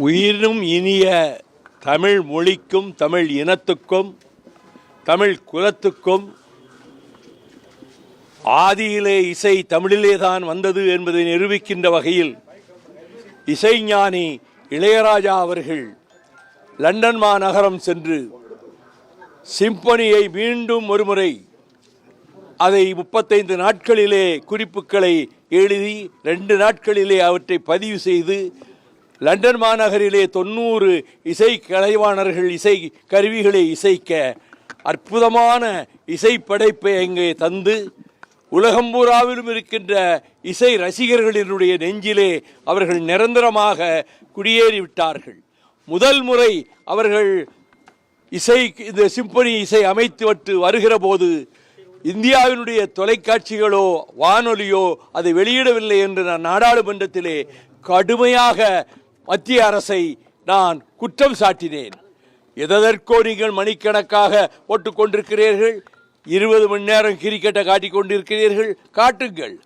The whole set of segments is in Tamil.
உயிரினும் இனிய தமிழ் மொழிக்கும் தமிழ் இனத்துக்கும் தமிழ் குலத்துக்கும் ஆதியிலே இசை தமிழிலே தான் வந்தது என்பதை நிரூபிக்கின்ற வகையில் இசைஞானி இளையராஜா அவர்கள் லண்டன் மாநகரம் சென்று சிம்பனியை மீண்டும் ஒருமுறை அதை முப்பத்தைந்து நாட்களிலே குறிப்புகளை எழுதி ரெண்டு நாட்களிலே அவற்றை பதிவு செய்து லண்டன் மாநகரிலே தொண்ணூறு இசை கலைவாணர்கள் இசை கருவிகளை இசைக்க அற்புதமான இசை படைப்பை அங்கே தந்து உலகம்பூராவிலும் இருக்கின்ற இசை ரசிகர்களினுடைய நெஞ்சிலே அவர்கள் நிரந்தரமாக குடியேறிவிட்டார்கள் முதல் முறை அவர்கள் இசை இந்த சிம்பனி இசை அமைத்துவிட்டு வருகிற போது இந்தியாவினுடைய தொலைக்காட்சிகளோ வானொலியோ அதை வெளியிடவில்லை என்று நான் நாடாளுமன்றத்திலே கடுமையாக மத்திய அரசை நான் குற்றம் சாட்டினேன். எதற்கோ நீங்கள் மணிக்கணக்காக போட்டுக் கொண்டிருக்கிறீர்கள். இருபது மணி நேரம் கிரிக்கெட்டை காட்டிக் கொண்டிருக்கிறீர்கள். காட்டுங்கள்.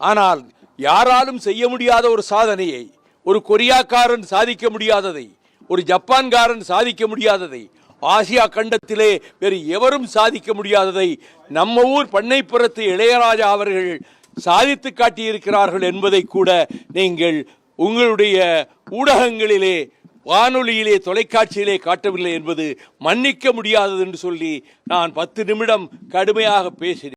ஆனால் யாராலும் செய்ய முடியாத ஒரு சாதனையை ஒரு கொரியாக்காரன் சாதிக்க முடியாததை ஒரு ஜப்பான்காரன் சாதிக்க முடியாததை ஆசியா கண்டத்திலே வேறு எவரும் சாதிக்க முடியாததை நம்ம ஊர் பண்ணைப்புறத்து இளையராஜா அவர்கள் சாதித்து காட்டியிருக்கிறார்கள் என்பதை கூட நீங்கள் உங்களுடைய ஊடகங்களிலே வானொலியிலே தொலைக்காட்சியிலே காட்டவில்லை என்பது மன்னிக்க முடியாதது என்று சொல்லி நான் பத்து நிமிடம் கடுமையாக பேசினேன்.